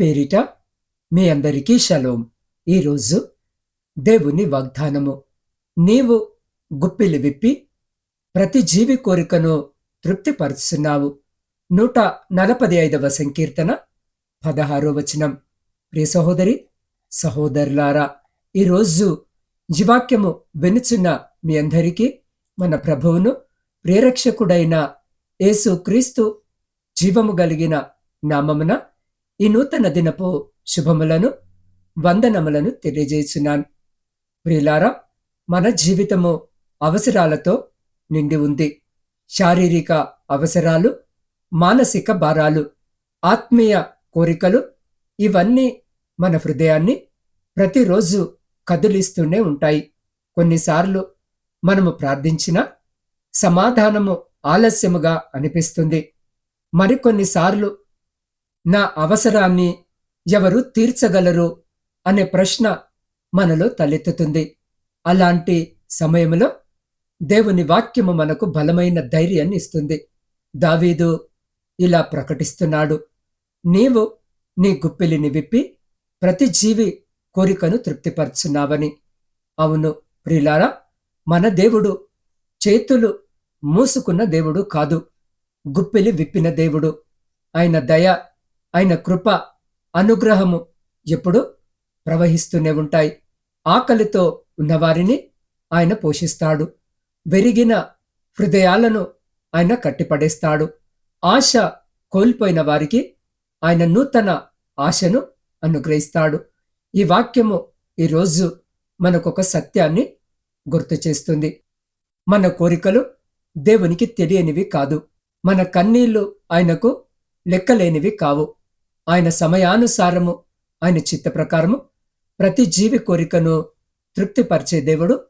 పేరిట మీ అందరికీ షలోం. ఈరోజు దేవుని వాగ్దానము. నీవు గుప్పిలి విప్పి ప్రతి జీవి కోరికను తృప్తిపరుస్తున్నావు నూట నలభై ఐదవ సంకీర్తన పదహారో వచనం. ప్రియ సహోదరి సహోదరులారా ఈరోజు జీవాక్యము వెనుచున్న మీ అందరికీ మన ప్రభువును ప్రేరక్షకుడైన యేసు క్రీస్తు జీవము కలిగిన నామమున ఈ నూతన దినపు శుభములను వందనములను తెలియజేస్తున్నాను. ప్రియులారా మన జీవితము అవసరాలతో నిండి ఉంది. శారీరక అవసరాలు మానసిక భారాలు ఆత్మీయ కోరికలు ఇవన్నీ మన హృదయాన్ని ప్రతిరోజు కదిలిస్తూనే ఉంటాయి. కొన్నిసార్లు మనము ప్రార్థించిన సమాధానము ఆలస్యముగా అనిపిస్తుంది. మరికొన్నిసార్లు నా అవసరాన్ని ఎవరు తీర్చగలరు అనే ప్రశ్న మనలో తలెత్తుతుంది. అలాంటి సమయంలో దేవుని వాక్యము మనకు బలమైన ధైర్యాన్ని ఇస్తుంది. దావీదు ఇలా ప్రకటిస్తున్నాడు నీవు నీ గుప్పిలిని విప్పి ప్రతి జీవి కోరికను తృప్తిపరుచున్నావని. అవును ప్రిలారా మన దేవుడు చేతులు మూసుకున్న దేవుడు కాదు గుప్పిలి విప్పిన దేవుడు. ఆయన దయ ఆయన కృప అనుగ్రహము ఎప్పుడు ప్రవహిస్తూనే ఉంటాయి. ఆకలితో ఉన్నవారిని ఆయన పోషిస్తాడు. వెరిగిన హృదయాలను ఆయన కట్టిపడేస్తాడు. ఆశ కోల్పోయిన వారికి ఆయన నూతన ఆశను అనుగ్రహిస్తాడు. ఈ వాక్యము ఈరోజు మనకొక సత్యాన్ని గుర్తు చేస్తుంది. మన కోరికలు దేవునికి తెలియనివి కాదు. మన కన్నీళ్ళు ఆయనకు లెక్కలేనివి కావు. ఆయన సమయానుసారము ఆయన చిత్త ప్రకారము ప్రతి జీవి కోరికను తృప్తిపరిచే దేవుడు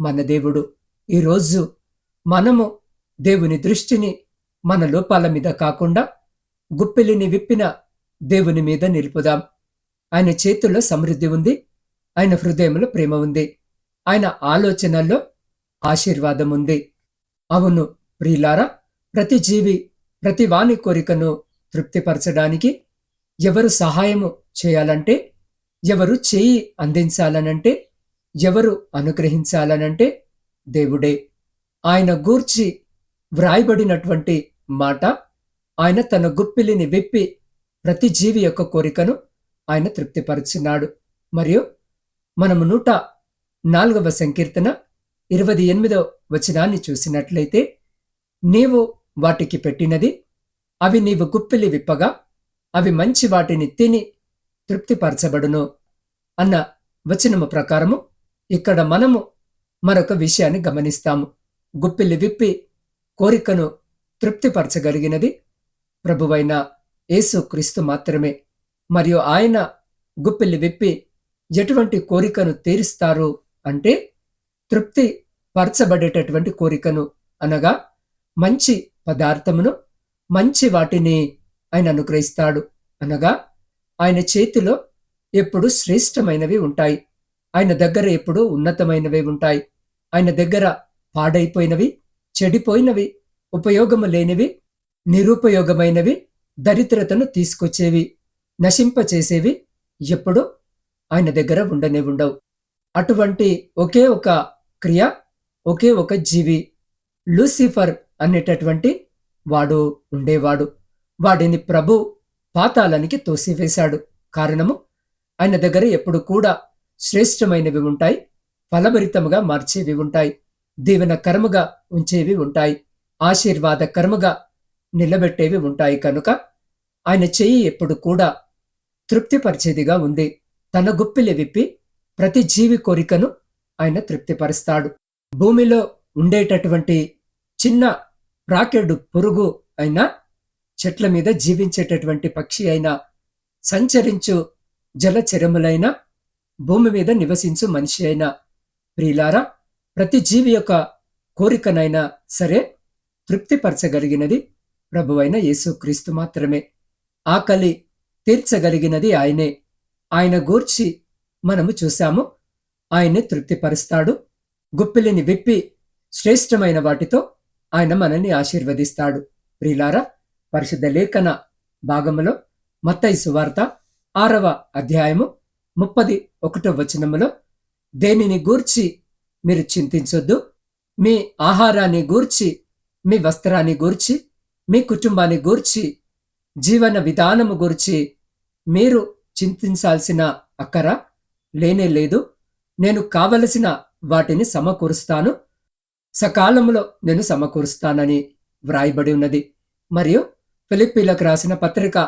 మన దేవుడు. ఈరోజు మనము దేవుని దృష్టిని మన లోపాల మీద కాకుండా గుప్పిలిని విప్పిన దేవుని మీద నిలుపుదాం. ఆయన చేతుల్లో సమృద్ధి ఉంది ఆయన హృదయంలో ప్రేమ ఉంది ఆయన ఆలోచనల్లో ఆశీర్వాదం ఉంది. అవును ప్రియులారా ప్రతి జీవి ప్రతి వాణి కోరికను తృప్తిపరచడానికి ఎవరు సహాయము చేయాలంటే ఎవరు చేయి అందించాలనంటే ఎవరు అనుగ్రహించాలనంటే దేవుడే. ఆయన గూర్చి వ్రాయబడినటువంటి మాట ఆయన తన గుప్పిలిని విప్పి ప్రతి జీవి యొక్క కోరికను ఆయన తృప్తిపరుచున్నాడు మరియు మనము నూట నాలుగవ సంకీర్తన ఇరవై ఎనిమిదవ వచనాన్ని చూసినట్లయితే నీవు వాటికి పెట్టినది అవి నీవు గుప్పిలి విప్పగా అవి మంచి వాటిని తిని తృప్తిపరచబడును అన్న వచనము ప్రకారము ఇక్కడ మనము మరొక విషయాన్ని గమనిస్తాము. గుప్పిలి విప్పి కోరికను తృప్తిపరచగలిగినది ప్రభువైన యేసు క్రీస్తు మాత్రమే. మరియు ఆయన గుప్పిలి విప్పి ఎటువంటి కోరికను తీరుస్తారు అంటే తృప్తి పరచబడేటటువంటి కోరికను అనగా మంచి పదార్థమును మంచి వాటిని ఆయన అనుగ్రహిస్తాడు. అనగా ఆయన చేతిలో ఎప్పుడు శ్రేష్టమైనవి ఉంటాయి. ఆయన దగ్గర ఎప్పుడు ఉన్నతమైనవి ఉంటాయి. ఆయన దగ్గర పాడైపోయినవి చెడిపోయినవి ఉపయోగము లేనివి నిరుపయోగమైనవి దరిద్రతను తీసుకొచ్చేవి నశింపచేసేవి ఎప్పుడు ఆయన దగ్గర ఉండనే ఉండవు. అటువంటి ఒకే ఒక క్రియ ఒకే ఒక జీవి లూసిఫర్ అనేటటువంటి వాడు ఉండేవాడు. వాడిని ప్రభు పాతాళానికి తోసివేశాడు. కారణము ఆయన దగ్గర ఎప్పుడు కూడా శ్రేష్టమైనవి ఉంటాయి ఫలభరితముగా మార్చేవి ఉంటాయి దీవెన కర్మగా ఉంచేవి ఉంటాయి ఆశీర్వాద కర్మగా నిలబెట్టేవి ఉంటాయి కనుక ఆయన చెయ్యి ఎప్పుడు కూడా తృప్తిపరిచేదిగా ఉంది. తన గుప్పిలి విప్పి ప్రతి జీవి కోరికను ఆయన తృప్తిపరుస్తాడు. భూమిలో ఉండేటటువంటి చిన్న రాకెడు పురుగు అయినా చెట్ల మీద జీవించేటటువంటి పక్షి అయినా సంచరించు జలచరములైన భూమి మీద నివసించు మనిషి అయినా ప్రియులారా ప్రతి జీవి యొక్క కోరికనైనా సరే తృప్తిపరచగలిగినది ప్రభువైన యేసుక్రీస్తు మాత్రమే. ఆకలి తీర్చగలిగినది ఆయనే. ఆయన గూర్చి మనము చూశాము ఆయన్ని తృప్తిపరుస్తాడు. గుప్పిలిని విప్పి శ్రేష్టమైన వాటితో ఆయన మనల్ని ఆశీర్వదిస్తాడు. ప్రియులారా పరిశుద్ధ లేఖన భాగములో మత్తయి సువార్త ఆరవ అధ్యాయము ముప్పది ఒకటో వచనములో దేనిని గూర్చి మీరు చింతించొద్దు? మీ ఆహారాన్ని గూర్చి మీ వస్త్రాన్ని గూర్చి మీ కుటుంబాన్ని గూర్చి జీవన విధానము గురించి మీరు చింతించాల్సిన అక్కర లేనే లేదు. నేను కావలసిన వాటిని సమకూరుస్తాను. సకాలంలో నేను సమకూరుస్తానని వ్రాయబడి ఉన్నది. మరియు ఫిలిప్పీలకు రాసిన పత్రిక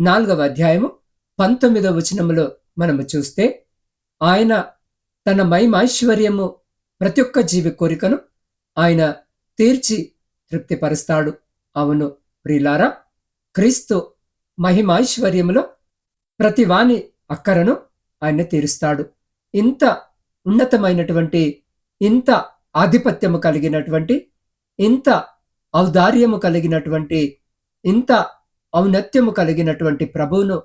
నాలుగవ అధ్యాయము పంతొమ్మిదవ వచనములో మనము చూస్తే ఆయన తన మహిమైశ్వర్యము ప్రతి ఒక్క జీవి కోరికను ఆయన తీర్చి తృప్తిపరుస్తాడు. అవును ప్రిలారా క్రీస్తు మహిమైశ్వర్యములో ప్రతి వాణి అక్కరను ఆయన తీరుస్తాడు. ఇంత ఉన్నతమైనటువంటి ఇంత ఆధిపత్యము కలిగినటువంటి ఇంత ఔదార్యము కలిగినటువంటి ఇంత ఔన్నత్యము కలిగినటువంటి ప్రభువును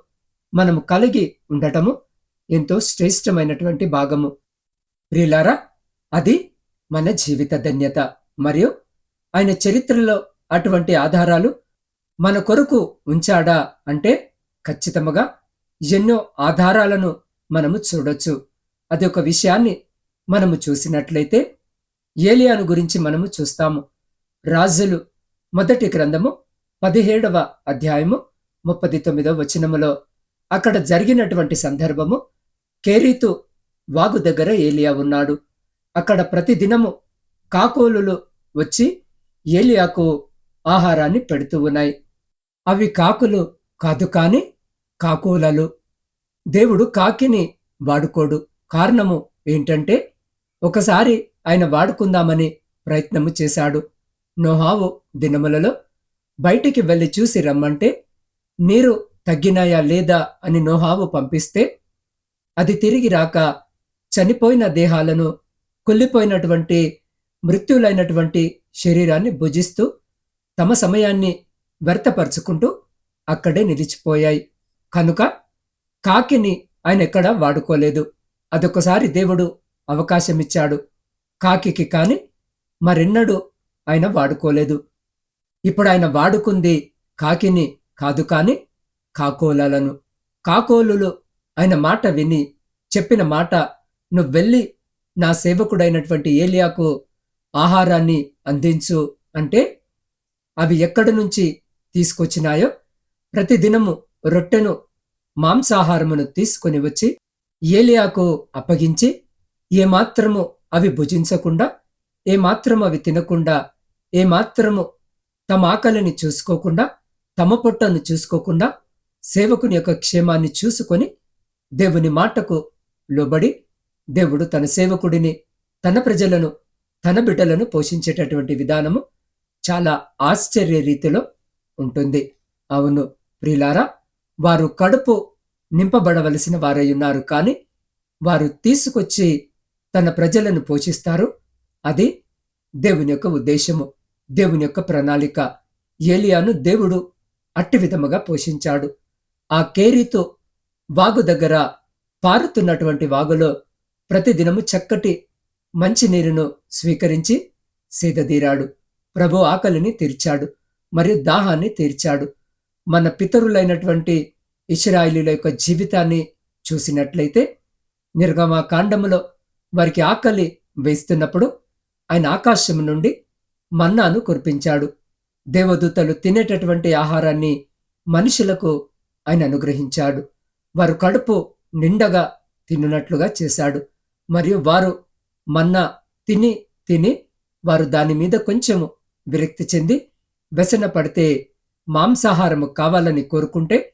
మనము కలిగి ఉండటము ఎంతో శ్రేష్టమైనటువంటి భాగము. ప్రియులారా అది మన జీవిత ధన్యత. మరియు ఆయన చరిత్రలో అటువంటి ఆధారాలు మన కొరకు ఉంచాడా అంటే ఖచ్చితముగా ఎన్నో ఆధారాలను మనము చూడొచ్చు. అది ఒక విషయాన్ని మనము చూసినట్లయితే ఏలియాను గురించి మనము చూస్తాము. రాజులు మొదటి గ్రంథము పదిహేడవ అధ్యాయము ముప్పది తొమ్మిదవ వచనములో అక్కడ జరిగినటువంటి సందర్భము కేరీతు వాగు దగ్గర ఏలియా ఉన్నాడు. అక్కడ ప్రతిదినము కాకోలులు వచ్చి ఏలియాకు ఆహారాన్ని పెడుతూ ఉన్నాయి. అవి కాకులు కాదు కాని కాకోలలు. దేవుడు కాకిని వాడుకోడు. కారణము ఏంటంటే ఒకసారి ఆయన వాడుకుందామని ప్రయత్నము చేశాడు. నోహావు దినములలో బయటికి వెళ్ళి చూసి రమ్మంటే నీరు తగ్గినాయా లేదా? అని నోహావు పంపిస్తే అది తిరిగి రాక చనిపోయిన దేహాలను కుళ్ళిపోయినటువంటి మృత్యులైనటువంటి శరీరాన్ని భుజిస్తూ తమ సమయాన్ని వ్యర్థపరుచుకుంటూ అక్కడే నిలిచిపోయాయి. కనుక కాకిని ఆయన ఎక్కడా వాడుకోలేదు. అదొకసారి దేవుడు అవకాశమిచ్చాడు. కాకికి కాని మరెన్నడూ ఆయన వాడుకోలేదు. ఇప్పుడు ఆయన వాడుకుంది కాకిని కాదు కాని కాకోలలను. కాకోలులు ఆయన మాట విని చెప్పిన మాట నువ్వు వెళ్ళి నా సేవకుడైనటువంటి ఏలియాకు ఆహారాన్ని అందించు అంటే అవి ఎక్కడి నుంచి తీసుకొచ్చినాయో ప్రతిదినము రొట్టెను మాంసాహారమును తీసుకొని వచ్చి ఏలియాకు అప్పగించి ఏమాత్రము అవి భుజించకుండా ఏమాత్రము అవి తినకుండా ఏమాత్రము తమ ఆకలిని చూసుకోకుండా తమ పొట్టను చూసుకోకుండా సేవకుని యొక్క క్షేమాన్ని చూసుకొని దేవుని మాటకు లోబడి దేవుడు తన సేవకుడిని తన ప్రజలను తన బిడ్డలను పోషించేటటువంటి విధానము చాలా ఆశ్చర్య రీతిలో ఉంటుంది. అవును ప్రిలారా వారు కడుపు నింపబడవలసిన వారై ఉన్నారు కానీ వారు తీసుకొచ్చి తన ప్రజలను పోషిస్తారు. అది దేవుని యొక్క ఉద్దేశము. దేవుని యొక్క ప్రణాళిక. ఏలియాను దేవుడు అట్టి విధముగా పోషించాడు. ఆ కేరీతో వాగు దగ్గర పారుతున్నటువంటి వాగులో ప్రతిదినము చక్కటి మంచినీరును స్వీకరించి సీదదీరాడు. ప్రభు ఆకలిని తీర్చాడు. మరియు దాహాన్ని తీర్చాడు. మన పితరులైనటువంటి ఇస్రాయిలీల యొక్క జీవితాన్ని చూసినట్లయితే నిర్గమా కాండములో వారికి ఆకలి వేస్తున్నప్పుడు ఆయన ఆకాశం నుండి మన్నాను కురిపించాడు. దేవదూతలు తినేటటువంటి ఆహారాన్ని మనుషులకు ఆయన అనుగ్రహించాడు. వారు కడుపు నిండగా తినున్నట్లుగా చేశాడు. మరియు వారు మన్నా తిని తిని వారు దాని మీద కొంచెము విరక్తి చెంది వ్యసన పడితే మాంసాహారము కావాలని కోరుకుంటే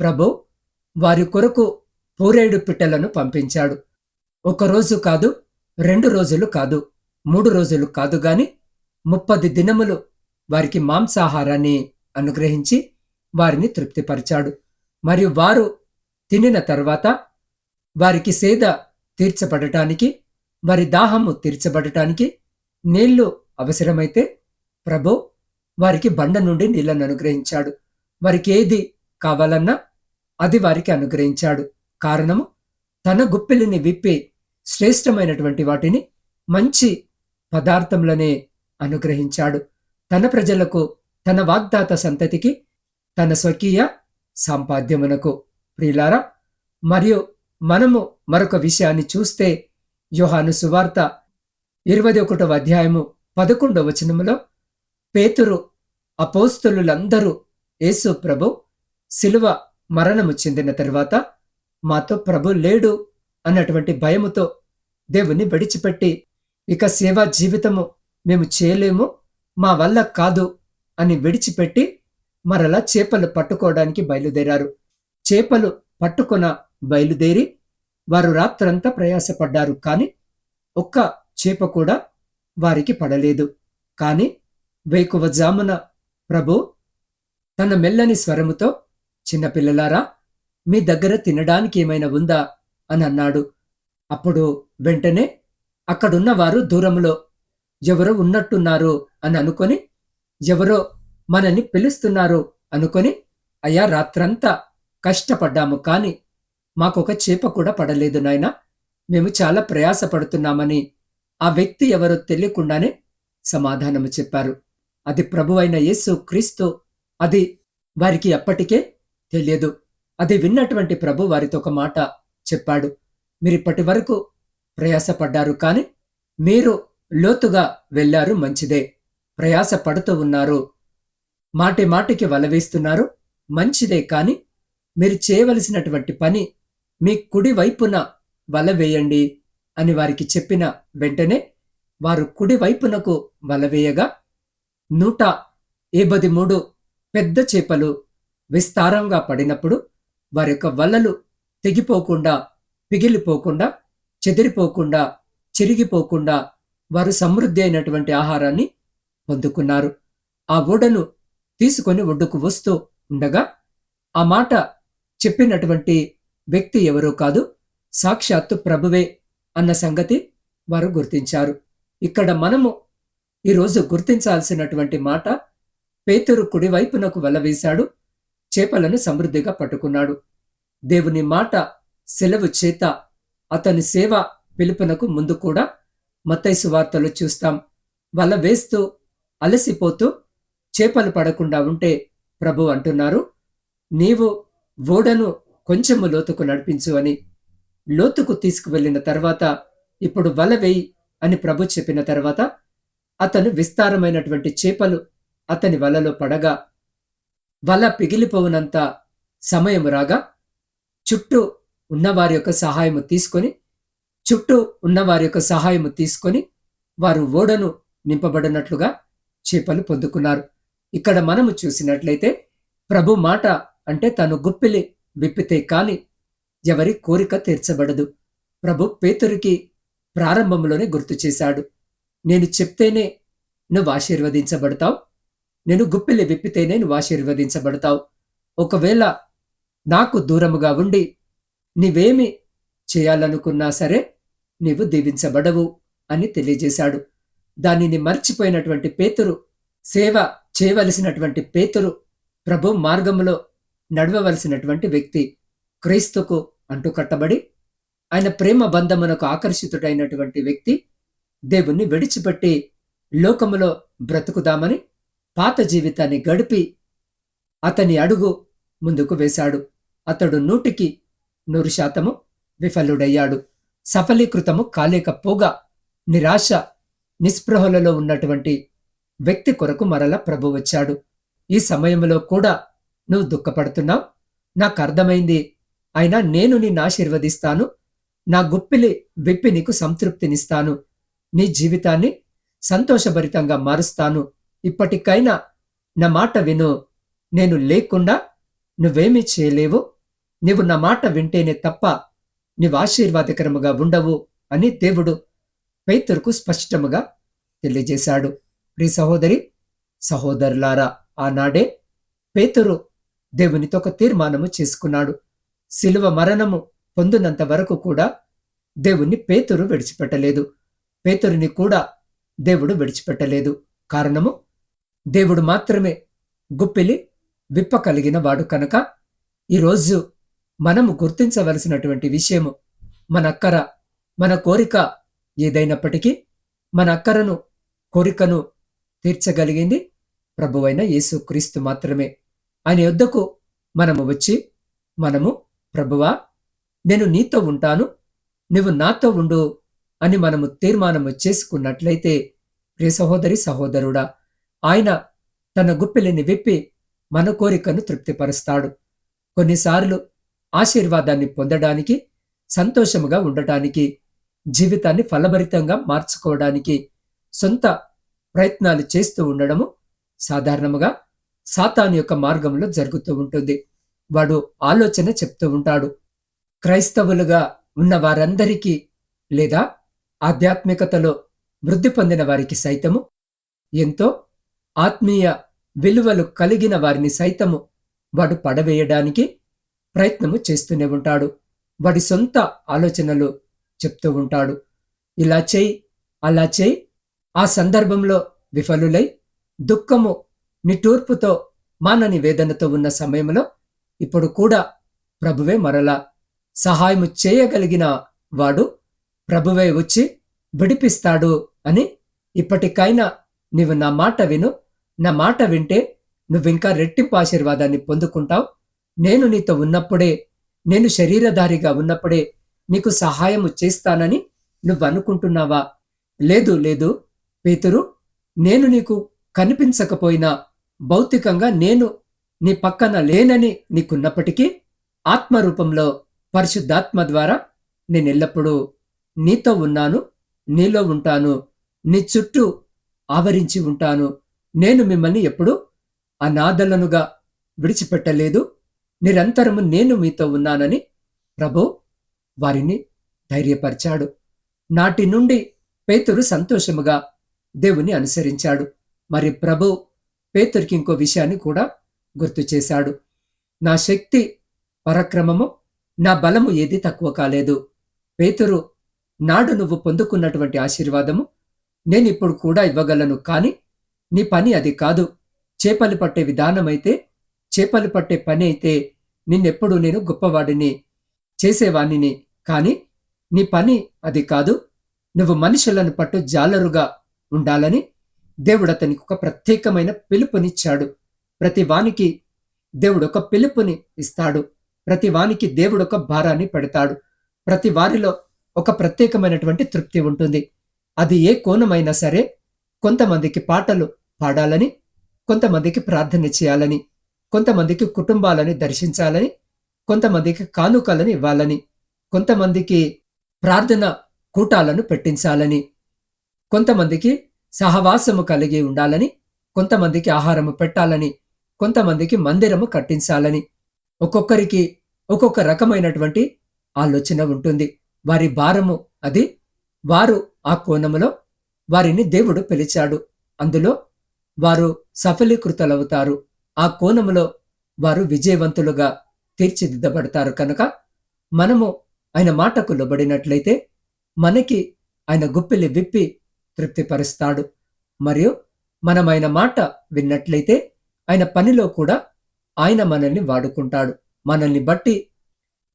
ప్రభు వారి కొరకు పూరేడు పిట్టలను పంపించాడు. ఒక రోజు కాదు రెండు రోజులు కాదు మూడు రోజులు కాదు గాని ముప్పది దినములు వారికి మాంసాహారాన్ని అనుగ్రహించి వారిని తృప్తిపరిచాడు. మరియు వారు తినిన తర్వాత వారికి సేద తీర్చబడటానికి వారి దాహము తీర్చబడటానికి నీళ్ళు అవసరమైతే ప్రభు వారికి బండ నుండి నీళ్ళను అనుగ్రహించాడు. వారికి ఏది కావాలన్నా అది వారికి అనుగ్రహించాడు. కారణము తన గుప్పిలిని విప్పి శ్రేష్టమైనటువంటి వాటిని మంచి పదార్థములనే అనుగ్రహించాడు. తన ప్రజలకు తన వాగ్దాత సంతతికి తన స్వకీయ సంపాద్యమునకు. ప్రియులారా మరియు మనము మరొక విషయాన్ని చూస్తే యోహాను సువార్త ఇరవై ఒకటవ అధ్యాయము పదకొండవ వచనములో పేతురు అపోస్తులులందరూ యేసు ప్రభు శిలువ మరణము చెందిన తర్వాత మాతో ప్రభు లేడు అన్నటువంటి భయముతో దేవుణ్ణి విడిచిపెట్టి ఇక సేవా జీవితము మేము చేయలేము మా వల్ల కాదు అని విడిచిపెట్టి మరలా చేపలు పట్టుకోవడానికి బయలుదేరారు. చేపలు పట్టుకొన బయలుదేరి వారు రాత్రంతా ప్రయాసపడ్డారు కాని ఒక్క చేప కూడా వారికి పడలేదు. కాని వేకువ జామున ప్రభు తన మెల్లని స్వరముతో చిన్నపిల్లలారా మీ దగ్గర తినడానికి ఏమైనా ఉందా? అని అన్నాడు. అప్పుడు వెంటనే అక్కడున్న వారు దూరంలో ఎవరో ఉన్నట్టున్నారు అని అనుకొని ఎవరో మనని పిలుస్తున్నారు అనుకొని అయ్యా రాత్రంతా కష్టపడ్డాము కాని మాకొక చేప కూడా పడలేదు నాయన. మేము చాలా ప్రయాసపడుతున్నామని ఆ వ్యక్తి ఎవరో తెలియకుండానే సమాధానము చెప్పారు. అది ప్రభువైన యేసు క్రీస్తు. అది వారికి అప్పటికే తెలియదు. అది విన్నటువంటి ప్రభు వారితో ఒక మాట చెప్పాడు. మీరిప్పటి వరకు ప్రయాసపడ్డారు కానీ మీరు లోతుగా వెళ్ళారు మంచిదే. ప్రయాస పడుతూ ఉన్నారు. మాటి మాటికి వలవేస్తున్నారు. మంచిదే కాని మీరు చేయవలసినటువంటి పని మీ కుడి వైపున వల వేయండి అని వారికి చెప్పిన వెంటనే వారు కుడి వైపునకు వల వేయగా నూట ఏబది మూడు పెద్ద చేపలు విస్తారంగా పడినప్పుడు వారి యొక్క వలలు తెగిపోకుండా పిగిలిపోకుండా చెదిరిపోకుండా చిరిగిపోకుండా వారు సమృద్ధి అయినటువంటి ఆహారాన్ని పొందుకున్నారు. ఆ ఓడను తీసుకొని ఒడ్డుకు వస్తూ ఉండగా ఆ మాట చెప్పినటువంటి వ్యక్తి ఎవరో కాదు సాక్షాత్తు ప్రభువే అన్న సంగతి వారు గుర్తించారు. ఇక్కడ మనము ఈరోజు గుర్తించాల్సినటువంటి మాట పేతురు కుడివైపునకు వలవేశాడు చేపలను సమృద్ధిగా పట్టుకున్నాడు. దేవుని మాట సెలవు చేత అతని సేవ పిలుపునకు ముందు కూడా మత్తైసు వార్తలు చూస్తాం. వల వేస్తూ అలసిపోతూ చేపలు పడకుండా ఉంటే ప్రభు అంటున్నారు నీవు ఓడను కొంచెము లోతుకు నడిపించు అని. లోతుకు తీసుకువెళ్ళిన తర్వాత ఇప్పుడు వల వేయి అని ప్రభు చెప్పిన తర్వాత అతను విస్తారమైనటువంటి చేపలు అతని వలలో పడగా వల పిగిలిపోవునంత సమయం రాగా చుట్టూ ఉన్నవారి యొక్క సహాయము తీసుకొని చుట్టూ ఉన్నవారి యొక్క సహాయము తీసుకొని వారు ఓడను నింపబడినట్లుగా చేపలు పొందుకున్నారు. ఇక్కడ మనము చూసినట్లయితే ప్రభు మాట అంటే తను గుప్పిలి విప్పితే కాని ఎవరి కోరిక తీర్చబడదు. ప్రభు పేతురికి ప్రారంభంలోనే గుర్తు చేశాడు. నేను చెప్తేనే నువ్వు ఆశీర్వదించబడతావు. నేను గుప్పిలి విప్పితేనే నువ్వు ఆశీర్వదించబడతావు. ఒకవేళ నాకు దూరముగా ఉండి నీవేమి చేయాలనుకున్నా సరే నీవు దీవించబడవు అని తెలియజేశాడు. దానిని మర్చిపోయినటువంటి పేతురు సేవ చేయవలసినటువంటి పేతురు ప్రభు మార్గములో నడవవలసినటువంటి వ్యక్తి క్రీస్తుకు అంటుకట్టబడి ఆయన ప్రేమ బంధమునకు ఆకర్షితుడైనటువంటి వ్యక్తి దేవుణ్ణి విడిచిపెట్టి లోకములో బ్రతుకుదామని పాత జీవితాన్ని గడిపి అతని అడుగు ముందుకు వేశాడు. అతడు నూటికి నూరు శాతము విఫలుడయ్యాడు. సఫలీకృతము కాలేకపోగా నిరాశ నిస్పృహలలో ఉన్నటువంటి వ్యక్తి కొరకు మరల ప్రభు వచ్చాడు. ఈ సమయంలో కూడా నువ్వు దుఃఖపడుతున్నావు. నాకు అర్థమైంది. అయినా నేను నిన్ను ఆశీర్వదిస్తాను. నా గుప్పిలి విప్పి నీకు సంతృప్తినిస్తాను. నీ జీవితాన్ని సంతోషభరితంగా మారుస్తాను. ఇప్పటికైనా నా మాట విను. నేను లేకుండా నువ్వేమీ చేయలేవు. నీవు నా మాట వింటేనే తప్ప నీవు ఆశీర్వాదకరముగా ఉండవు అని దేవుడు పేతురుకు స్పష్టముగా తెలియజేశాడు. ప్రి సహోదరి సహోదరులారా ఆనాడే పేతురు దేవునితో ఒక తీర్మానము చేసుకున్నాడు. శిలువ మరణము పొందినంత వరకు కూడా దేవుణ్ణి పేతురు విడిచిపెట్టలేదు. పేతురుని కూడా దేవుడు విడిచిపెట్టలేదు. కారణము దేవుడు మాత్రమే గుప్పిలి విప్ప కలిగిన వాడు కనుక ఈరోజు మనము గుర్తించవలసినటువంటి విషయము మన అక్కర మన కోరిక ఏదైనప్పటికీ మన అక్కరను కోరికను తీర్చగలిగింది ప్రభువైన యేసుక్రీస్తు మాత్రమే. ఆయన యొద్దకు మనము వచ్చి మనము ప్రభువా నేను నీతో ఉంటాను నువ్వు నాతో ఉండు అని మనము తీర్మానము చేసుకున్నట్లయితే ప్రియ సహోదరి సహోదరుడా ఆయన తన గుప్పెలిని విప్పి మన కోరికను తృప్తిపరుస్తాడు. కొన్నిసార్లు ఆశీర్వాదాన్ని పొందడానికి సంతోషముగా ఉండటానికి జీవితాన్ని ఫలభరితంగా మార్చుకోవడానికి సొంత ప్రయత్నాలు చేస్తూ ఉండడము సాధారణముగా సాతాను యొక్క మార్గంలో జరుగుతూ ఉంటుంది. వాడు ఆలోచన చెప్తూ ఉంటాడు. క్రైస్తవులుగా ఉన్న వారందరికీ లేదా ఆధ్యాత్మికతలో వృద్ధి పొందిన వారికి సైతము ఎంతో ఆత్మీయ విలువలు కలిగిన వారిని సైతము వాడు పడవేయడానికి ప్రయత్నము చేస్తూనే ఉంటాడు. వాడి సొంత ఆలోచనలు చెప్తూ ఉంటాడు. ఇలా చేయి అలా చేయి. ఆ సందర్భంలో విఫలులై దుఃఖము నిట్టూర్పుతో మానని వేదనతో ఉన్న సమయంలో ఇప్పుడు కూడా ప్రభువే మరలా సహాయము చేయగలిగిన వాడు ప్రభువే వచ్చి విడిపిస్తాడు అని ఇప్పటికైనా నీవు నా మాట విను. నా మాట వింటే నువ్వింకా రెట్టింపు ఆశీర్వాదాన్ని పొందుకుంటావు. నేను నీతో ఉన్నప్పుడే నేను శరీరధారిగా ఉన్నప్పుడే నీకు సహాయము చేస్తానని నువ్వు అనుకుంటున్నావా లేదు లేదు. పేతురు నేను నీకు కనిపించకపోయినా భౌతికంగా నేను నీ పక్కన లేనని నీకున్నప్పటికీ ఆత్మరూపంలో పరిశుద్ధాత్మ ద్వారా నేను ఎల్లప్పుడూ నీతో ఉన్నాను నీలో ఉంటాను నీ చుట్టూ ఆవరించి ఉంటాను. నేను మిమ్మల్ని ఎప్పుడూ అనాథలనుగా విడిచిపెట్టలేదు. నిరంతరము నేను మీతో ఉన్నానని ప్రభు వారిని ధైర్యపరిచాడు. నాటి నుండి పేతురు సంతోషముగా దేవుని అనుసరించాడు. మరి ప్రభు పేతురికి ఇంకో విషయాన్ని కూడా గుర్తు చేశాడు. నా శక్తి పరక్రమము నా బలము ఏది తక్కువ కాలేదు. పేతురు నాడు నువ్వు పొందుకున్నటువంటి ఆశీర్వాదము నేనిప్పుడు కూడా ఇవ్వగలను కాని నీ పని అది కాదు. చేపలు పట్టే విధానమైతే చేపలు పట్టే పని అయితే నిన్నెప్పుడు నేను గొప్పవాడిని చేసేవాణ్ణిని. కాని నీ పని అది కాదు. నువ్వు మనుషులను పట్టు జాలరుగా ఉండాలని దేవుడు అతనికి ఒక ప్రత్యేకమైన పిలుపునిచ్చాడు. ప్రతి వానికి దేవుడు ఒక పిలుపుని ఇస్తాడు. ప్రతి వానికి దేవుడు ఒక భారాన్ని పెడతాడు. ప్రతి వారిలో ఒక ప్రత్యేకమైనటువంటి తృప్తి ఉంటుంది. అది ఏ కోణమైనా సరే కొంతమందికి పాటలు పాడాలని కొంతమందికి ప్రార్థన చేయాలని కొంతమందికి కుటుంబాలని దర్శించాలని కొంతమందికి కానుకలను ఇవ్వాలని కొంతమందికి ప్రార్థన కూటాలను పెట్టించాలని కొంతమందికి సహవాసము కలిగి ఉండాలని కొంతమందికి ఆహారము పెట్టాలని కొంతమందికి మందిరము కట్టించాలని ఒక్కొక్కరికి ఒక్కొక్క రకమైనటువంటి ఆలోచన ఉంటుంది. వారి భారము అది వారు ఆ కోణములో వారిని దేవుడు పిలిచాడు. అందులో వారు సఫలీకృతలవుతారు. ఆ కోణములో వారు విజయవంతులుగా తీర్చిదిద్దబడతారు కనుక మనము ఆయన మాటకు లోబడినట్లయితే మనకి ఆయన గుప్పిలి విప్పి తృప్తిపరుస్తాడు. మరియు మనం ఆయన మాట విన్నట్లయితే ఆయన పనిలో కూడా ఆయన మనల్ని వాడుకుంటాడు. మనల్ని బట్టి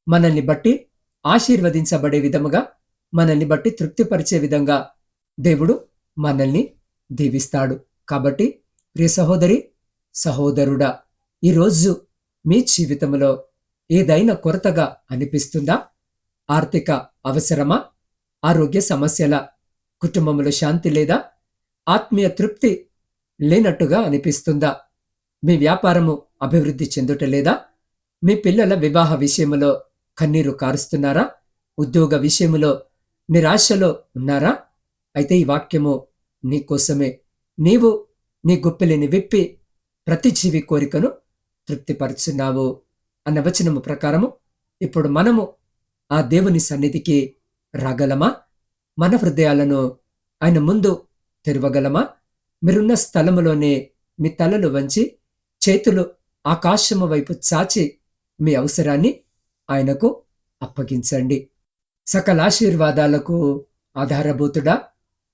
మనల్ని బట్టి ఆశీర్వదించబడే విధముగా మనల్ని బట్టి తృప్తిపరిచే విధంగా దేవుడు మనల్ని దీవిస్తాడు. కాబట్టి ప్రియ సహోదరి సహోదరుడా ఈరోజు మీ జీవితంలో ఏదైనా కొరతగా అనిపిస్తుందా? ఆర్థిక అవసరమా? ఆరోగ్య సమస్యల? కుటుంబంలో శాంతి లేదా? ఆత్మీయ తృప్తి లేనట్టుగా అనిపిస్తుందా? మీ వ్యాపారము అభివృద్ధి చెందుటలేదా? మీ పిల్లల వివాహ విషయములో కన్నీరు కారుస్తున్నారా? ఉద్యోగ విషయంలో నిరాశలో ఉన్నారా? అయితే ఈ వాక్యము నీకోసమే నీవు నీ గుప్పెలిని విప్పి ప్రతి జీవి కోరికను తృప్తిపరుచున్నావు అన్న వచనము ప్రకారము ఇప్పుడు మనము ఆ దేవుని సన్నిధికి రాగలమా? మన హృదయాలను ఆయన ముందు తెరవగలమా? మీరున్న స్థలములోనే మీ తలలు వంచి చేతులు ఆకాశము వైపు చాచి మీ అవసరాన్ని ఆయనకు అప్పగించండి. సకల ఆశీర్వాదాలకు ఆధారభూతుడా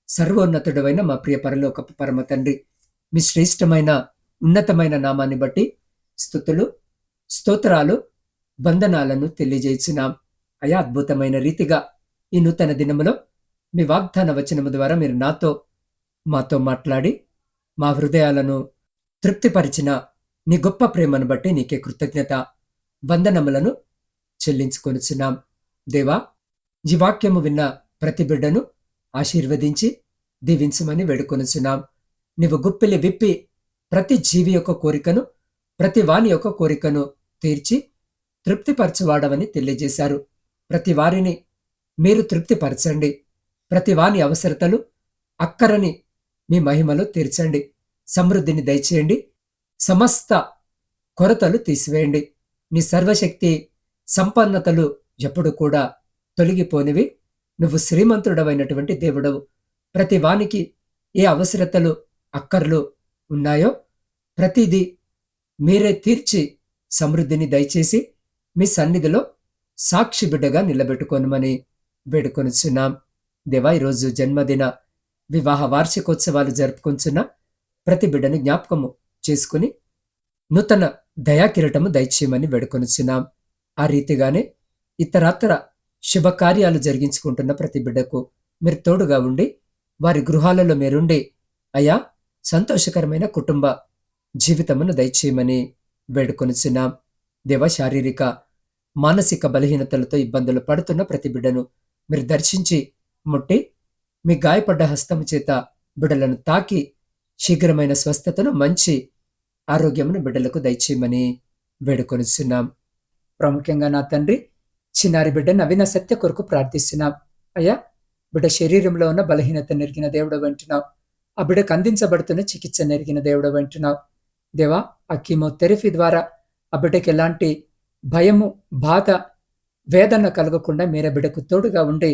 సర్వోన్నతుడమైన మా ప్రియ పరలోకపు పరమ తండ్రి. మీ శ్రేష్టమైన ఉన్నతమైన నామాన్ని బట్టి స్థుతులు స్తోత్రాలు వందనాలను తెలియజేసినాం. అయా అద్భుతమైన రీతిగా ఈ నూతన దినములో మీ వాగ్దాన వచనము ద్వారా మీరు నాతో మాతో మాట్లాడి మా హృదయాలను తృప్తిపరిచిన నీ గొప్ప ప్రేమను బట్టి నీకే కృతజ్ఞత వందనములను చెల్లించుకొనుచున్నాం. దేవా ఈ వాక్యము విన్న ప్రతి బిడ్డను ఆశీర్వదించి దీవించమని వేడుకొనుచున్నాం. నీవు గుప్పిలి విప్పి ప్రతి జీవి యొక్క కోరికను ప్రతి వాని యొక్క కోరికను తీర్చి తృప్తిపరచువాడవని తెలియజేశారు. ప్రతి వారిని మీరు తృప్తిపరచండి. ప్రతి వాని అవసరతలు అక్కరని మీ మహిమలో తీర్చండి. సమృద్ధిని దయచేయండి. సమస్త కొరతలు తీసివేయండి. నీ సర్వశక్తి సంపన్నతలు ఎప్పుడు కూడా తొలగిపోనివి. నువ్వు శ్రీమంతుడవైనటువంటి దేవుడవు. ప్రతి వానికి ఏ అవసరతలు అక్కర్లు ఉన్నాయో ప్రతిదీ మీరే తీర్చి సమృద్ధిని దయచేసి మీ సన్నిధిలో సాక్షి బిడ్డగా నిలబెట్టుకోనమని వేడుకొనుచున్నాం. దేవా ఈరోజు జన్మదిన వివాహ వార్షికోత్సవాలు జరుపుకొంచున్న ప్రతి బిడ్డను జ్ఞాపకము చేసుకుని నూతన దయాకిరటము దయచేయమని వేడుకొనుచున్నాం. ఆ రీతిగానే ఇతరత్ర శుభకార్యాలు జరిగించుకుంటున్న ప్రతి బిడ్డకు మీరు తోడుగా ఉండి వారి గృహాలలో మీరుండి అయా సంతోషకరమైన కుటుంబ జీవితమును దయచేయమని వేడుకొనిచున్నాం. దేవ శారీరక మానసిక బలహీనతలతో ఇబ్బందులు పడుతున్న ప్రతి బిడ్డను మీరు దర్శించి ముట్టి మీ గాయపడ్డ హస్తము చేత బిడ్డలను తాకి శీఘ్రమైన స్వస్థతను మంచి ఆరోగ్యమును బిడ్డలకు దయచేయమని వేడుకొనిస్తున్నాం ప్రాముఖ్యంగా నా తండ్రి చిన్నారి బిడ్డ నవీన సత్య కొరకు ప్రార్థిస్తున్నాం. అయ్యా బిడ్డ శరీరంలో ఉన్న బలహీనత నెరిగిన దేవుడు అంటున్నావు. ఆ బిడ్డకు అందించబడుతున్న చికిత్స నెరిగిన దేవుడు వెంటున్నావు దేవా ఆ కీమోథెరపీ ద్వారా ఆ బిడ్డకి ఎలాంటి భయము బాధ వేదన కలగకుండా మీరే బిడ్డకు తోడుగా ఉండి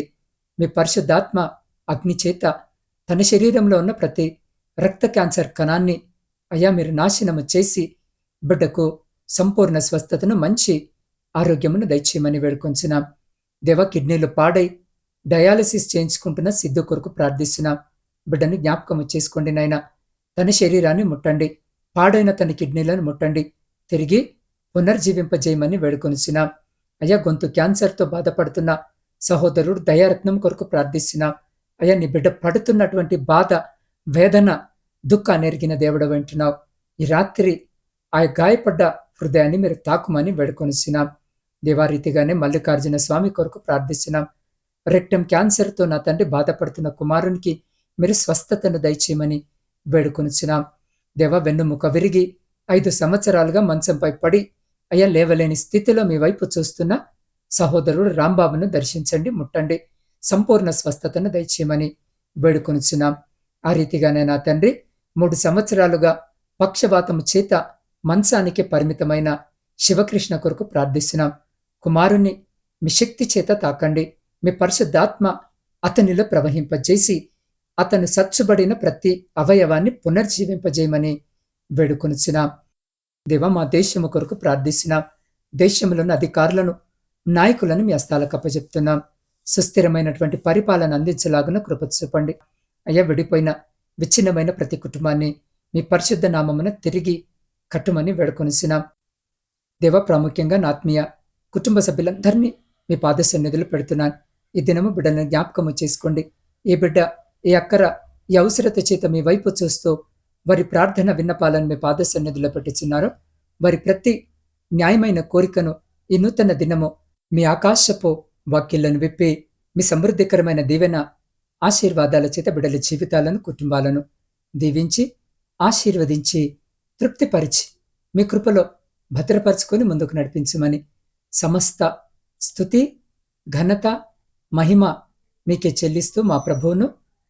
మీ పరిశుద్ధాత్మ అగ్ని చేత తన శరీరంలో ఉన్న ప్రతి రక్త క్యాన్సర్ కణాన్ని అయ్యా మీరు నాశనము చేసి బిడ్డకు సంపూర్ణ స్వస్థతను మంచి ఆరోగ్యమును దయచేయమని వేడుకొంచున్నాం. దేవ కిడ్నీలు పాడై డయాలసిస్ చేయించుకుంటున్న సిద్ధు కొరకు ప్రార్థిస్తున్నాం. బిడ్డను జ్ఞాపకం చేసుకోండి నాయన. తన శరీరాన్ని ముట్టండి. పాడైన తన కిడ్నీలను ముట్టండి. తిరిగి పునర్జీవింపజేయమని వేడుకొనిచున్నాం. అయ్యా గొంతు క్యాన్సర్తో బాధపడుతున్న సహోదరుడు దయారత్నం కొరకు ప్రార్థిస్తున్నాం. అయ్యా నీ బిడ్డ పడుతున్నటువంటి బాధ వేదన దుఃఖాన్ని ఎరిగిన దేవుడు వింటున్నావు ఈ రాత్రి ఆ గాయపడ్డ హృదయాన్ని మీరు తాకుమని వేడుకొనిస్తున్నాం దేవారీతిగానే మల్లికార్జున స్వామి కొరకు ప్రార్థిస్తున్నాం. రెక్టం క్యాన్సర్తో నా తండ్రి బాధపడుతున్న కుమారునికి మీరు స్వస్థతను దయచేయమని వేడుకొనుచున్నాం. దేవ వెన్నుముక విరిగి ఐదు సంవత్సరాలుగా మంచంపై పడి అయ్యా లేవలేని స్థితిలో మీ వైపు చూస్తున్న సహోదరుడు రాంబాబును దర్శించండి ముట్టండి. సంపూర్ణ స్వస్థతను దయచేయమని వేడుకొనుచున్నాం. ఆ రీతిగానే నా తండ్రి మూడు సంవత్సరాలుగా పక్షవాతము చేత మంచానికి పరిమితమైన శివకృష్ణ కొరకు ప్రార్థిస్తున్నాం. కుమారుణ్ణి మీ శక్తి చేత తాకండి. మీ పరిశుద్ధాత్మ అతనిలో ప్రవహింపజేసి అతను సచ్చుబడిన ప్రతి అవయవాన్ని పునర్జీవింపజేయమని వేడుకొనిచిన దేవ మా దేశము కొరకు ప్రార్థిస్తున్నాం. దేశంలోని అధికారులను నాయకులను మీ అస్తాలకు అప్పచెప్తున్నాం సుస్థిరమైనటువంటి పరిపాలన అందించలాగున కృప చూపండి. అయ్యా విడిపోయిన విచ్ఛిన్నమైన ప్రతి కుటుంబాన్ని మీ పరిశుద్ధ నామమున తిరిగి కట్టుమని వేడుకొనిసినాం దేవ ప్రాముఖ్యంగా నా ఆత్మీయ కుటుంబ సభ్యులందరినీ మీ పాద సన్నిధులు పెడుతున్నాను. ఈ దినము బిడ్డలను జ్ఞాపకము చేసుకోండి. ఈ బిడ్డ ఈ అక్కర ఈ అవసరత చేత మీ వైపు చూస్తూ వారి ప్రార్థన విన్నపాలను మీ పాద సన్నిధిలో పెట్టుచున్నారు. వారి ప్రతి న్యాయమైన కోరికను ఈ నూతన దినము మీ ఆకాశపు వాక్యలను విప్పి మీ సమృద్ధికరమైన దీవెన ఆశీర్వాదాల చేత బిడల జీవితాలను కుటుంబాలను దీవించి ఆశీర్వదించి తృప్తిపరిచి మీ కృపలో భద్రపరుచుకొని ముందుకు నడిపించమని సమస్త స్థుతి ఘనత మహిమ మీకే చెల్లిస్తూ మా ప్రభువును